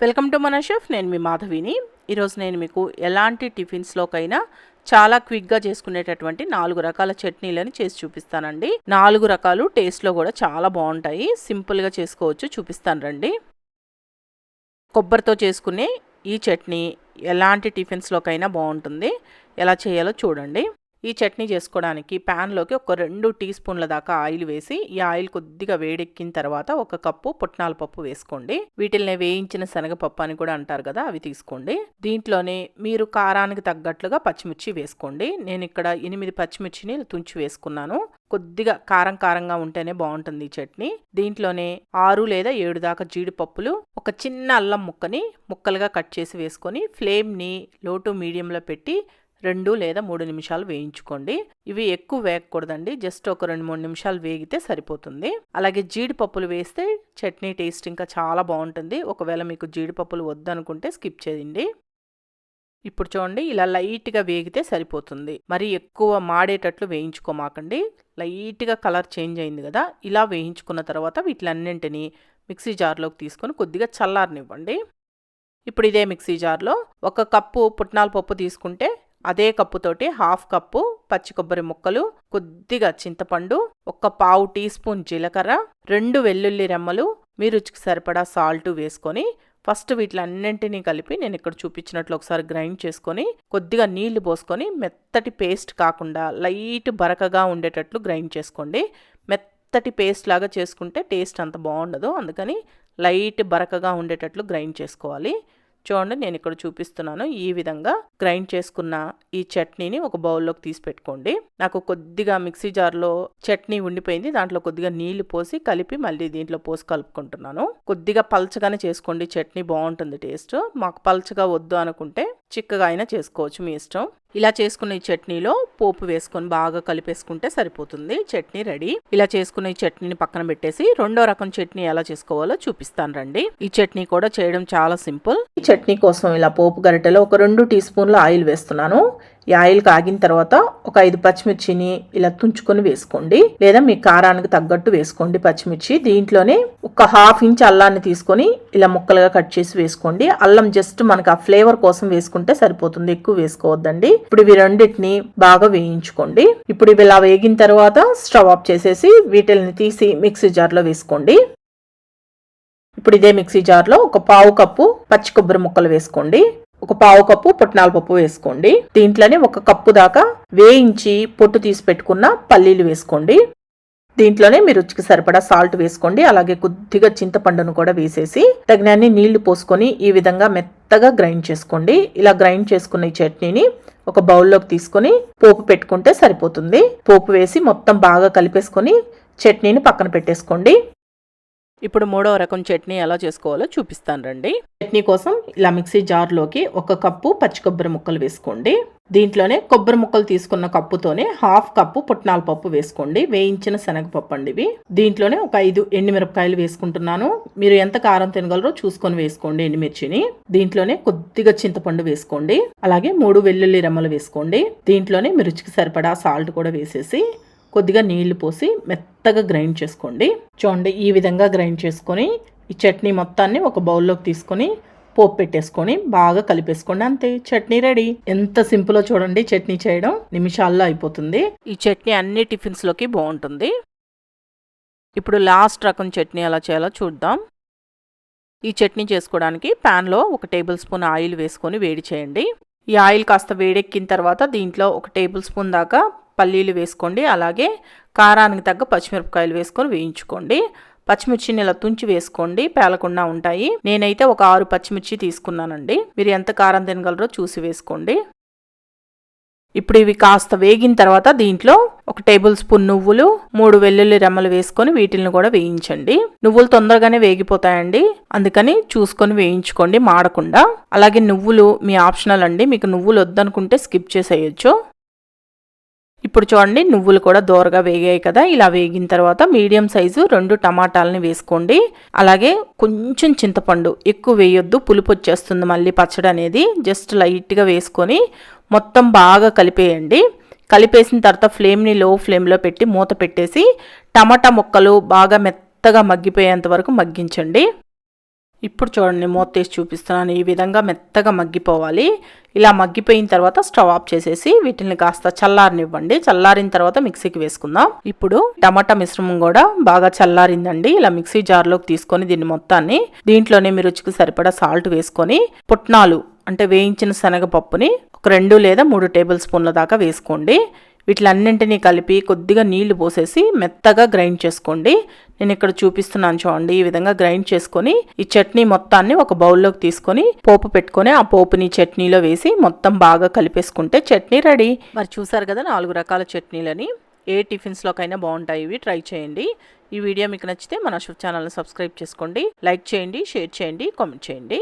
Welcome to మన chef నేను మీ మాధవిని. ఈరోజు నేను మీకు ఎలాంటి టిఫిన్స్లోకైనా చాలా క్విక్గా చేసుకునేటటువంటి నాలుగు రకాల చట్నీలని చేసి చూపిస్తానండి. నాలుగు రకాలు టేస్ట్లో కూడా చాలా బాగుంటాయి. సింపుల్గా చేసుకోవచ్చు చూపిస్తాను రండి. కొబ్బరితో చేసుకునే ఈ చట్నీ ఎలాంటి టిఫిన్స్లోకైనా బాగుంటుంది. ఎలా చేయాలో చూడండి. ఈ చట్నీ చేసుకోవడానికి ప్యాన్లోకి ఒక రెండు టీ స్పూన్ల దాకా ఆయిల్ వేసి ఈ ఆయిల్ కొద్దిగా వేడెక్కిన తర్వాత ఒక కప్పు పుట్నాల పప్పు వేసుకోండి. వీటిల్ని వేయించిన శనగపప్పు అని కూడా అంటారు కదా అవి తీసుకోండి. దీంట్లోనే మీరు కారానికి తగ్గట్లుగా పచ్చిమిర్చి వేసుకోండి. నేను ఇక్కడ ఎనిమిది పచ్చిమిర్చిని తుంచి వేసుకున్నాను. కొద్దిగా కారం కారంగా ఉంటేనే బాగుంటుంది ఈ చట్నీ. దీంట్లోనే ఆరు లేదా ఏడు దాకా జీడిపప్పులు ఒక చిన్న అల్లం ముక్కని ముక్కలుగా కట్ చేసి వేసుకొని ఫ్లేమ్ని లో టు మీడియంలో పెట్టి రెండు లేదా మూడు నిమిషాలు వేయించుకోండి. ఇవి ఎక్కువ వేగకూడదండి. జస్ట్ ఒక రెండు మూడు నిమిషాలు వేగితే సరిపోతుంది. అలాగే జీడిపప్పులు వేస్తే చట్నీ టేస్ట్ ఇంకా చాలా బాగుంటుంది. ఒకవేళ మీకు జీడిపప్పులు వద్దనుకుంటే స్కిప్ చేయండి. ఇప్పుడు చూడండి ఇలా లైట్గా వేగితే సరిపోతుంది. మరి ఎక్కువ మాడేటట్లు వేయించుకోమాకండి. లైట్గా కలర్ చేంజ్ అయింది కదా ఇలా వేయించుకున్న తర్వాత వీటిలన్నింటినీ మిక్సీ జార్లోకి తీసుకొని కొద్దిగా చల్లారనివ్వండి. ఇప్పుడు ఇదే మిక్సీ జార్లో ఒక కప్పు పుట్నాల పప్పు తీసుకుంటే అదే కప్పుతోటి హాఫ్ కప్పు పచ్చి కొబ్బరి ముక్కలు కొద్దిగా చింతపండు ఒక పావు టీ స్పూన్ జీలకర్ర రెండు వెల్లుల్లి రెమ్మలు మీ రుచికి సరిపడా సాల్ట్ వేసుకొని ఫస్ట్ వీటిలన్నింటినీ కలిపి నేను ఇక్కడ చూపించినట్లు ఒకసారి గ్రైండ్ చేసుకొని కొద్దిగా నీళ్ళు పోసుకొని మెత్తటి పేస్ట్ కాకుండా లైట్ బరకగా ఉండేటట్లు గ్రైండ్ చేసుకోండి. మెత్తటి పేస్ట్ లాగా చేసుకుంటే టేస్ట్ అంత బాగుండదు అందుకని లైట్ బరకగా ఉండేటట్లు గ్రైండ్ చేసుకోవాలి. చూడండి నేను ఇక్కడ చూపిస్తున్నాను. ఈ విధంగా గ్రైండ్ చేసుకున్న ఈ చట్నీని ఒక బౌల్లోకి తీసి పెట్టుకోండి. నాకు కొద్దిగా మిక్సీ జార్లో చట్నీ ఉండిపోయింది. దాంట్లో కొద్దిగా నీళ్ళు పోసి కలిపి మళ్ళీ దీంట్లో పోసి కలుపుకుంటున్నాను. కొద్దిగా పల్చగానే చేసుకోండి. చట్నీ బాగుంటుంది టేస్ట్. మాకు పల్చగా వద్దు అనుకుంటే చిక్కగా అయినా చేసుకోవచ్చు మీ ఇష్టం. ఇలా చేసుకున్న ఈ చట్నీలో పోపు వేసుకొని బాగా కలిపేసుకుంటే సరిపోతుంది. చట్నీ రెడీ. ఇలా చేసుకున్న ఈ చట్నీని పక్కన పెట్టేసి రెండో రకం చట్నీ ఎలా చేసుకోవాలో చూపిస్తాను రండి. ఈ చట్నీ కూడా చేయడం చాలా సింపుల్. ఈ చట్నీ కోసం ఇలా పోపు గరిటెలో ఒక రెండు టీ స్పూన్ల ఆయిల్ వేస్తున్నాను. ఈ ఆయిల్ కాగిన తర్వాత ఒక ఐదు పచ్చిమిర్చిని ఇలా తుంచుకొని వేసుకోండి. లేదా మీ కారానికి తగ్గట్టు వేసుకోండి పచ్చిమిర్చి. దీంట్లోనే ఒక హాఫ్ ఇంచ్ అల్లాన్ని తీసుకొని ఇలా ముక్కలుగా కట్ చేసి వేసుకోండి. అల్లం జస్ట్ మనకు ఆ ఫ్లేవర్ కోసం వేసుకుంటే సరిపోతుంది. ఎక్కువ వేసుకోవద్దండి. ఇప్పుడు ఇవి రెండింటిని బాగా వేయించుకోండి. ఇప్పుడు ఇవి ఇలా వేగిన తర్వాత స్టవ్ ఆఫ్ చేసేసి వీటిని తీసి మిక్సీ జార్లో వేసుకోండి. ఇప్పుడు ఇదే మిక్సీ జార్లో ఒక పావు కప్పు పచ్చి కొబ్బరి ముక్కలు వేసుకోండి. ఒక పావు కప్పు పుట్నాల పప్పు వేసుకోండి. దీంట్లోనే ఒక కప్పు దాకా వేయించి పొట్టు తీసి పెట్టుకున్న పల్లీలు వేసుకోండి. దీంట్లోనే మీరు రుచికి సరిపడా సాల్ట్ వేసుకోండి. అలాగే కొద్దిగా చింతపండును కూడా వేసేసి తగినన్ని నీళ్ళు పోసుకొని ఈ విధంగా మెత్తగా గ్రైండ్ చేసుకోండి. ఇలా గ్రైండ్ చేసుకున్న ఈ చట్నీని ఒక బౌల్లోకి తీసుకొని పోపు పెట్టుకుంటే సరిపోతుంది. పోపు వేసి మొత్తం బాగా కలిపేసుకొని చట్నీని పక్కన పెట్టేసుకోండి. ఇప్పుడు మూడవ రకం చట్నీ ఎలా చేసుకోవాలో చూపిస్తాను రండి. చట్నీ కోసం ఇలా మిక్సీ జార్లోకి ఒక కప్పు పచ్చి కొబ్బరి ముక్కలు వేసుకోండి. దీంట్లోనే కొబ్బరి ముక్కలు తీసుకున్న కప్పుతోనే హాఫ్ కప్పు పుట్నాల పప్పు వేసుకోండి. వేయించిన శనగపప్పు అండి ఇవి. దీంట్లోనే ఒక ఐదు ఎండుమిరపకాయలు వేసుకుంటున్నాను. మీరు ఎంత కారం తినగలరో చూసుకొని వేసుకోండి ఎండుమిర్చిని. దీంట్లోనే కొద్దిగా చింతపండు వేసుకోండి. అలాగే మూడు వెల్లుల్లి రెమ్మలు వేసుకోండి. దీంట్లోనే మీ రుచికి సరిపడా సాల్ట్ కూడా వేసేసి కొద్దిగా నీళ్ళు పోసి మెత్తగా గ్రైండ్ చేసుకోండి. చూడండి ఈ విధంగా గ్రైండ్ చేసుకొని ఈ చట్నీ మొత్తాన్ని ఒక బౌల్లోకి తీసుకొని పోపు పెట్టేసుకొని బాగా కలిపేసుకోండి. అంతే చట్నీ రెడీ. ఎంత సింపుల్లో చూడండి చట్నీ చేయడం. నిమిషాల్లో అయిపోతుంది. ఈ చట్నీ అన్ని టిఫిన్స్లోకి బాగుంటుంది. ఇప్పుడు లాస్ట్ రకం చట్నీ ఎలా చేయాలో చూద్దాం. ఈ చట్నీ చేసుకోవడానికి ప్యాన్లో ఒక టేబుల్ స్పూన్ ఆయిల్ వేసుకొని వేడి చేయండి. ఈ ఆయిల్ కాస్త వేడెక్కిన తర్వాత దీంట్లో ఒక టేబుల్ స్పూన్ దాకా పల్లీలు వేసుకోండి. అలాగే కారానికి తగ్గ పచ్చిమిరపకాయలు వేసుకొని వేయించుకోండి. పచ్చిమిర్చిని ఇలా తుంచి వేసుకోండి. పేలకుండా ఉంటాయి. నేనైతే ఒక ఆరు పచ్చిమిర్చి తీసుకున్నానండి. మీరు ఎంత కారం తినగలరో చూసి వేసుకోండి. ఇప్పుడు ఇవి కాస్త వేగిన తర్వాత దీంట్లో ఒక టేబుల్ స్పూన్ నువ్వులు మూడు వెల్లుల్లి రెమ్మలు వేసుకొని వీటిని కూడా వేయించండి. నువ్వులు తొందరగానే వేగిపోతాయండి. అందుకని చూసుకొని వేయించుకోండి మాడకుండా. అలాగే నువ్వులు మీ ఆప్షనల్ అండి. మీకు నువ్వులు వద్దనుకుంటే స్కిప్ చేసేయచ్చు. ఇప్పుడు చూడండి నువ్వులు కూడా దోరగా వేగాయి కదా. ఇలా వేగిన తర్వాత మీడియం సైజు రెండు టమాటాలని వేసుకోండి. అలాగే కొంచెం చింతపండు ఎక్కువ వేయొద్దు పులుపు వచ్చేస్తుంది మళ్ళీ పచ్చడి అనేది. జస్ట్ లైట్గా వేసుకొని మొత్తం బాగా కలిపేయండి. కలిపేసిన తర్వాత ఫ్లేమ్ని లో ఫ్లేమ్లో పెట్టి మూత పెట్టేసి టమాటా ముక్కలు బాగా మెత్తగా మగ్గిపోయేంత వరకు మగ్గించండి. ఇప్పుడు చూడండి మూత తీసి చూపిస్తున్నాను. ఈ విధంగా మెత్తగా మగ్గిపోవాలి. ఇలా మగ్గిపోయిన తర్వాత స్టవ్ ఆఫ్ చేసేసి వీటిని కాస్త చల్లారనివ్వండి. చల్లారిన తర్వాత మిక్సీకి వేసుకుందాం. ఇప్పుడు టమాటా మిశ్రమం కూడా బాగా చల్లారిందండి. ఇలా మిక్సీ జార్లోకి తీసుకొని దీన్ని మొత్తాన్ని దీంట్లోనే మీ రుచికి సరిపడా సాల్ట్ వేసుకొని పుట్నాలు అంటే వేయించిన శనగపప్పుని ఒక రెండు లేదా మూడు టేబుల్ స్పూన్ల దాకా వేసుకోండి. వీటిలన్నింటినీ కలిపి కొద్దిగా నీళ్ళు పోసేసి మెత్తగా గ్రైండ్ చేసుకోండి. నేను ఇక్కడ చూపిస్తున్నాను చూడండి ఈ విధంగా గ్రైండ్ చేసుకొని ఈ చట్నీ మొత్తాన్ని ఒక బౌల్లోకి తీసుకొని పోపు పెట్టుకొని ఆ పోపుని చట్నీలో వేసి మొత్తం బాగా కలిపేసుకుంటే చట్నీ రెడీ. మరి చూసారు కదా నాలుగు రకాల చట్నీలని ఏ టిఫిన్స్లోకైనా బాగుంటాయి ఇవి. ట్రై చేయండి. ఈ వీడియో మీకు నచ్చితే మన షుప్ ఛానల్ని సబ్స్క్రైబ్ చేసుకోండి. లైక్ చేయండి షేర్ చేయండి కామెంట్ చేయండి.